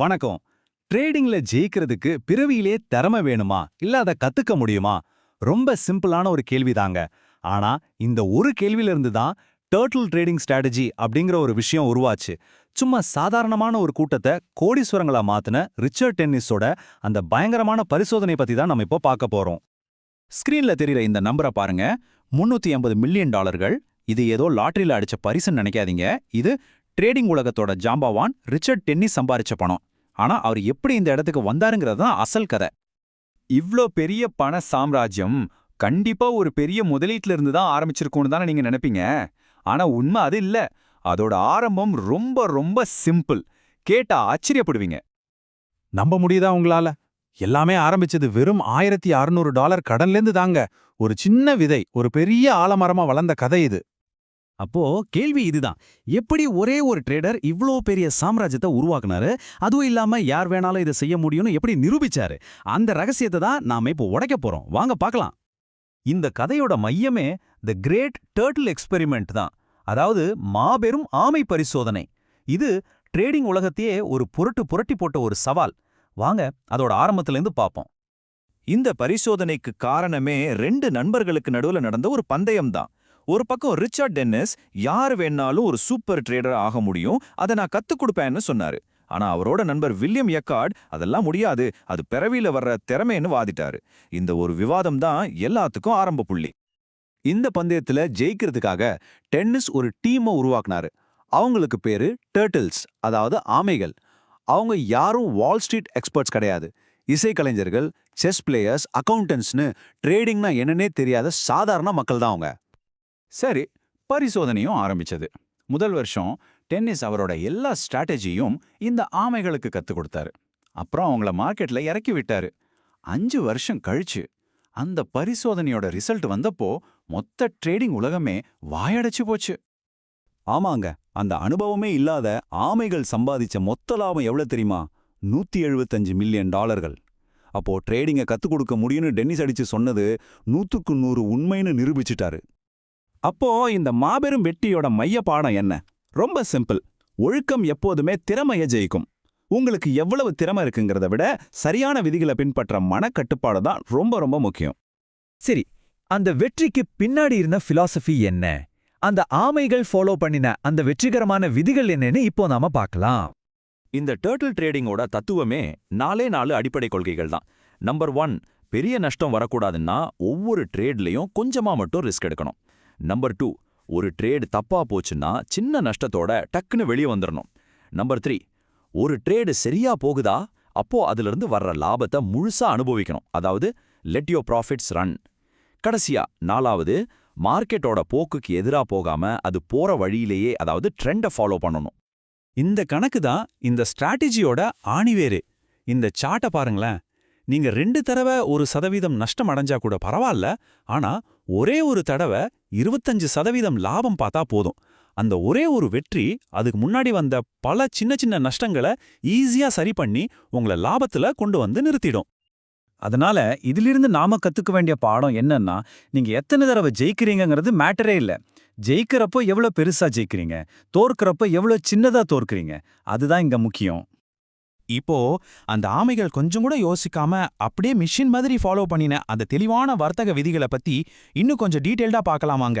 வணக்கம். ட்ரேடிங்ல ஜெயிக்கிறதுக்கு பிறவியிலே திறமை வேணுமா? இல்ல அதை கத்துக்க முடியுமா? ரொம்ப சிம்பிளான ஒரு கேள்விதாங்க. ஆனா இந்த ஒரு கேள்வியிலிருந்து தான் டேர்டில் ட்ரேடிங் ஸ்ட்ராட்டஜி அப்படிங்கிற ஒரு விஷயம் உருவாச்சு. சும்மா சாதாரணமான ஒரு கூட்டத்தை கோடீஸ்வரங்களா மாத்தின ரிச்சர்ட் டென்னிஸோட அந்த பயங்கரமான பரிசோதனை பத்தி தான் நம்ம இப்போ பார்க்க போறோம். ஸ்கிரீன்ல தெரியற இந்த நம்பரை பாருங்க. முன்னூத்தி மில்லியன் டாலர்கள். இது ஏதோ லாட்டரியில அடிச்ச பரிசுன்னு நினைக்காதீங்க. இது ட்ரேடிங் உலகத்தோட ஜாம்பவான் ரிச்சர்ட் டென்னிஸ் சம்பாரிச்ச பணம். ஆனா அவர் எப்படி இந்த இடத்துக்கு வந்தாருங்கிறது தான் அசல் கதை. இவ்ளோ பெரிய பண சாம்ராஜ்யம் கண்டிப்பா ஒரு பெரிய முதலீட்டுல இருந்து தான் ஆரம்பிச்சிருக்கும்னு தானே நீங்க நினைப்பீங்க? ஆனா உண்மை அது இல்ல. அதோட ஆரம்பம் ரொம்ப ரொம்ப சிம்பிள். கேட்டா ஆச்சரியப்படுவீங்க. நம்ப முடியுதா உங்களால? எல்லாமே ஆரம்பிச்சது வெறும் ஆயிரத்தி அறுநூறு டாலர் கடன்லேருந்து தாங்க. ஒரு சின்ன விதை ஒரு பெரிய ஆலமரமா வளர்ந்த கதை இது. அப்போ கேள்வி இதுதான். எப்படி ஒரே ஒரு ட்ரேடர் இவ்ளோ பெரிய சாம்ராஜ்யத்தை உருவாக்குனாரு? அதுவும் இல்லாம யார் வேணாலும் இதை செய்ய முடியும்னு எப்படி நிரூபிச்சாரு? அந்த ரகசியத்தை தான் நாம இப்போ உடைக்க போறோம். வாங்க பார்க்கலாம். இந்த கதையோட மையமே த கிரேட் டேர்ட்டில் எக்ஸ்பெரிமெண்ட் தான். அதாவது மாபெரும் ஆமை பரிசோதனை. இது ட்ரேடிங் உலகத்தையே ஒரு புரட்டு புரட்டி போட்ட ஒரு சவால். வாங்க அதோட ஆரம்பத்திலேருந்து பார்ப்போம். இந்த பரிசோதனைக்கு காரணமே ரெண்டு நண்பர்களுக்கு நடுவுல நடந்த ஒரு பந்தயம் தான் ஒரு பக்கம் ரிச்சர்ட் டென்னிஸ் யார் வேணாலும் ஒரு சூப்பர் ட்ரேடர் ஆக முடியும். அதை நான் கத்துக் கொடுப்பேன்னு சொன்னாரு. ஆனா அவரோட நண்பர் வில்லியம் எக்கார்ட் அதெல்லாம் முடியாது. அது பிறவியில வர்ற திறமைன்னு வாதிட்டாரு. இந்த ஒரு விவாதம் தான் எல்லாத்துக்கும் ஆரம்ப புள்ளி. இந்த பந்தயத்துல ஜெயிக்கிறதுக்காக டென்னிஸ் ஒரு டீமை உருவாக்குனாரு. அவங்களுக்கு பேரு டர்டில்ஸ் அதாவது ஆமைகள். அவங்க யாரும் வால் ஸ்ட்ரீட் எக்ஸ்பர்ட்ஸ் கிடையாது. இசைக்கலைஞர்கள் செஸ் பிளேயர்ஸ் அக்கவுண்டன்ட்ஸ்னு ட்ரேடிங்னா என்னன்னே தெரியாத சாதாரண மக்கள் தான் அவங்க. சரி பரிசோதனையும் ஆரம்பிச்சது. முதல் வருஷம் டென்னிஸ் அவரோட எல்லா ஸ்ட்ராட்டஜியும் இந்த ஆமைகளுக்கு கத்துக் கொடுத்தாரு. அப்புறம் அவங்கள மார்க்கெட்ல இறக்கி விட்டாரு. அஞ்சு வருஷம் கழிச்சு அந்த பரிசோதனையோட ரிசல்ட் வந்தப்போ மொத்த ட்ரேடிங் உலகமே வாயடைச்சு போச்சு. ஆமாங்க அந்த அனுபவமே இல்லாத ஆமைகள் சம்பாதிச்ச மொத்த லாபம் எவ்வளோ தெரியுமா? நூத்தி எழுபத்தஞ்சு மில்லியன் டாலர்கள். அப்போ ட்ரேடிங்கை கற்றுக் கொடுக்க முடியும்னு டென்னிஸ் அடிச்சு சொன்னது நூத்துக்கு நூறு உண்மைன்னு நிரூபிச்சிட்டாரு. அப்போ இந்த மாபெரும் வெட்டியோட மைய பாடம் என்ன? ரொம்ப சிம்பிள். ஒழுக்கம் எப்போதுமே திறமைய ஜெயிக்கும். உங்களுக்கு எவ்வளவு திறமை இருக்குங்கிறத விட சரியான விதிகளை பின்பற்ற மனக்கட்டுப்பாடு தான் ரொம்ப ரொம்ப முக்கியம். சரி அந்த வெற்றிக்கு பின்னாடி இருந்த பிலாசபி என்ன? அந்த ஆமைகள் ஃபாலோ பண்ணின அந்த வெற்றிகரமான விதிகள் என்னன்னு இப்போ நாம பார்க்கலாம். இந்த டேர்ட்டில் ட்ரேடிங்கோட தத்துவமே நாலே நாலு அடிப்படை கொள்கைகள் தான். நம்பர் ஒன் பெரிய நஷ்டம் வரக்கூடாதுன்னா ஒவ்வொரு ட்ரேட்லையும் கொஞ்சமா மட்டும் ரிஸ்க் எடுக்கணும். நம்பர் டூ ஒரு ட்ரேடு தப்பா போச்சுன்னா சின்ன நஷ்டத்தோட டக்குன்னு வெளியே வந்துடணும் நம்பர் த்ரீ ஒரு ட்ரேடு சரியா போகுதா? அப்போ அதிலிருந்து வர்ற லாபத்தை முழுசா அனுபவிக்கணும். அதாவது லெட் யோ ப்ராஃபிட்ஸ் ரன் கடைசியா நாலாவது மார்க்கெட்டோட போக்குக்கு எதிரா போகாம அது போற வழியிலேயே அதாவது ட்ரெண்டை ஃபாலோ பண்ணணும். இந்த கணக்கு தான் இந்த ஸ்ட்ராட்டஜியோட ஆணிவேரு. இந்த சார்ட்டை பாருங்களேன். நீங்க ரெண்டு தடவை ஒரு சதவீதம் நஷ்டம் அடைஞ்சா கூட பரவாயில்ல ஆனா ஒரே ஒரு தடவை இருபத்தஞ்சு சதவீதம் லாபம் பார்த்தா போதும். அந்த ஒரே ஒரு வெற்றி அதுக்கு முன்னாடி வந்த பல சின்ன சின்ன நஷ்டங்களை ஈஸியா சரி பண்ணி உங்களை லாபத்துல கொண்டு வந்து நிறுத்திடும். அதனால இதிலிருந்து நாம கத்துக்க வேண்டிய பாடம் என்னன்னா நீங்க எத்தனை தடவை ஜெயிக்கிறீங்கிறது மேட்டரே இல்ல. ஜெயிக்கிறப்போ எவ்வளோ பெருசா ஜெயிக்கிறீங்க? தோற்கிறப்போ எவ்வளோ சின்னதா தோற்கிறீங்க? அதுதான் இங்க முக்கியம். இப்போ அந்த ஆமைகள் கொஞ்சம் கூட யோசிக்காம அப்படியே மிஷின் மாதிரி ஃபாலோ பண்ணின அந்த தெளிவான வர்த்தக விதிகளை பத்தி இன்னும் கொஞ்சம் டீட்டெயில்டா பார்க்கலாமாங்க.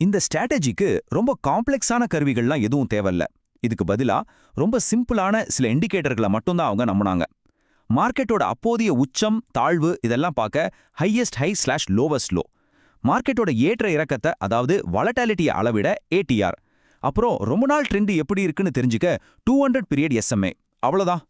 இந்த ஸ்ட்ராட்டஜிக்கு ரொம்ப காம்ப்ளெக்ஸான கருவிகள்லாம் எதுவும் தேவையில்ல. இதுக்கு பதிலா ரொம்ப சிம்பிளான சில இண்டிகேட்டர்களை மட்டும்தான் அவங்க நம்பினாங்க. மார்க்கெட்டோட அப்போதைய உச்சம் தாழ்வு இதெல்லாம் பார்க்க highest high slash lowest low மார்க்கெட்டோட ஏற்ற இறக்கத்தை அதாவது வலட்டாலிட்டியை அளவிட ஏடிஆர் அப்புறம் ரொம்ப நாள் ட்ரெண்டு எப்படி இருக்குன்னு தெரிஞ்சுக்க டூ ஹண்ட்ரட் பீரியட் எஸ்எம்ஏ அவ்வளோதான்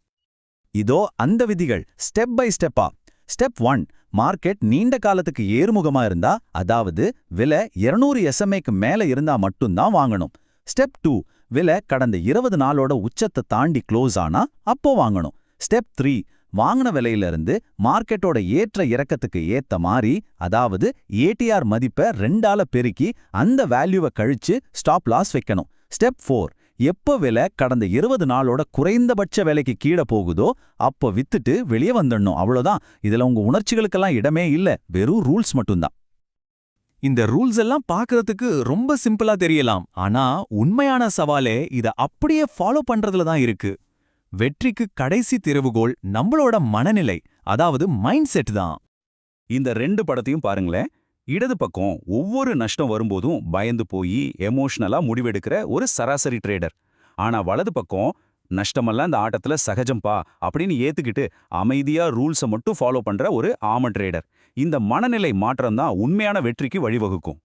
இதோ அந்த விதிகள். ஸ்டெப் பை ஸ்டெப்பா ஸ்டெப் ஒன் மார்க்கெட் நீண்ட காலத்துக்கு ஏறுமுகமா இருந்தா அதாவது விலை 200 எஸ்எம்ஏக்கு மேல இருந்தா மட்டும்தான் வாங்கணும். ஸ்டெப் டூ விலை கடந்த இருபது நாளோட உச்சத்தை தாண்டி க்ளோஸ் ஆனா அப்போ வாங்கணும். ஸ்டெப் த்ரீ வாங்கின விலையிலிருந்து மார்க்கெட்டோட ஏற்ற இறக்கத்துக்கு ஏத்த மாதிரி அதாவது ஏடிஆர் மதிப்பை ரெண்டால பெருக்கி அந்த வேல்யூவை கழிச்சு ஸ்டாப் லாஸ் வைக்கணும். ஸ்டெப் ஃபோர் எப்போ விலை கடந்த இருபது நாளோட குறைந்தபட்ச விலைக்கு கீழே போகுதோ அப்போ வித்துட்டு வெளியே வந்துடணும். அவ்வளோதான் இதுல உங்க உணர்ச்சிகளுக்கெல்லாம் இடமே இல்ல. வெறும் ரூல்ஸ் மட்டும்தான். இந்த ரூல்ஸ் எல்லாம் பார்க்கறதுக்கு ரொம்ப சிம்பிளா தெரியலாம். ஆனா உண்மையான சவாலே இத அப்படியே ஃபாலோ பண்றதுல தான் இருக்கு. வெற்றிக்கு கடைசி திறவுகோள் நம்மளோட மனநிலை. அதாவது மைண்ட் செட் தான். இந்த ரெண்டு படத்தையும் பாருங்களேன். இடது பக்கம் ஒவ்வொரு நஷ்டம் வரும்போதும் பயந்து போய் எமோஷனலா முடிவெடுக்கிற ஒரு சராசரி ட்ரேடர் ஆனா வலது பக்கம் நஷ்டமெல்லாம் இந்த ஆட்டத்துல சகஜம்பா அப்படின்னு ஏத்துக்கிட்டு அமைதியா ரூல்ஸை மட்டும் ஃபாலோ பண்ற ஒரு ஆம ட்ரேடர் இந்த மனநிலை மாற்றம் தான் உண்மையான வெற்றிக்கு வழிவகுக்கும்.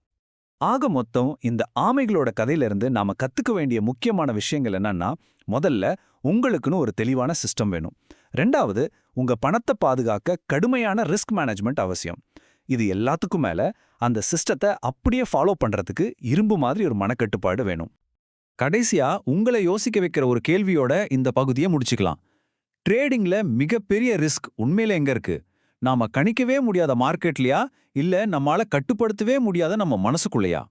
ஆக மொத்தம் இந்த ஆமைகளோட கதையிலிருந்து நாம கத்துக்க வேண்டிய முக்கியமான விஷயங்கள் என்னன்னா முதல்ல உங்களுக்குன்னு ஒரு தெளிவான சிஸ்டம் வேணும். ரெண்டாவது உங்க பணத்தை பாதுகாக்க கடுமையான ரிஸ்க் மேனேஜ்மெண்ட் அவசியம். இது எல்லாத்துக்கும் மேல அந்த சிஸ்டத்தை அப்படியே ஃபாலோ பண்றதுக்கு இரும்பு மாதிரி ஒரு மனக்கட்டுப்பாடு வேணும். கடைசியா உங்களை யோசிக்க வைக்கிற ஒரு கேள்வியோட இந்த பகுதியை முடிச்சுக்கலாம். ட்ரேடிங்ல மிகப்பெரிய ரிஸ்க் உண்மையில எங்க இருக்கு? நாம கணிக்கவே முடியாத மார்க்கெட்லயா இல்ல நம்மால கட்டுப்படுத்தவே முடியாத நம்ம மனசுக்குள்ளயா?